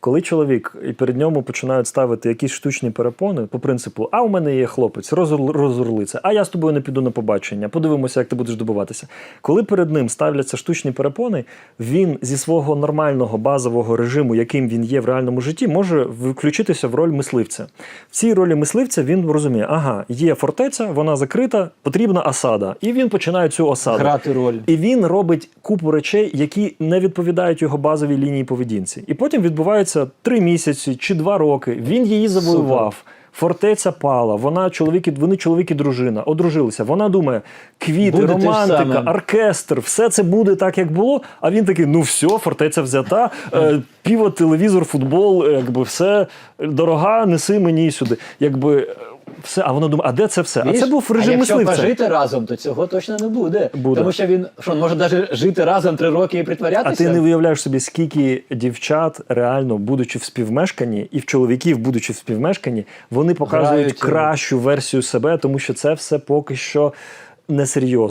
Коли чоловік і перед ньому починають ставити якісь штучні перепони по принципу, а у мене є хлопець, розур- розурли а я з тобою не піду на побачення, подивимося, як ти будеш добиватися. Коли перед ним ставляться штучні перепони, він зі свого нормального базового режиму, яким він є в реальному житті, може включитися в роль мисливця. В цій ролі мисливця він розуміє, ага, є фортеця, вона закрита, потрібна осада. І він починає цю осаду. Грати роль. І він робить купу речей, які не відповідають його базовій лінії поведінці. І потім відбувається три місяці чи два роки. Він її завоював. Фортеця пала, вона чоловік, і- вони чоловік і дружина, одружилися. Вона думає, квіти, Буде романтика, оркестр, все це буде так, як було. А він такий: ну все, фортеця взята, е, піво, телевізор, футбол, е, якби все дорога, неси мені сюди. Якби е, все. А воно думає, а де це все? А це був режим а якщо мисливця. пожити разом, то цього точно не буде. Буде. Тому що він що, може навіть жити разом три роки і А ти не виявляєш собі, скільки дівчат реально, будучи в співмешканні, і в чоловіків, будучи в співмешканні, вони показують Грають, кращу кращу версію себе, тому що це все поки що несерйозно.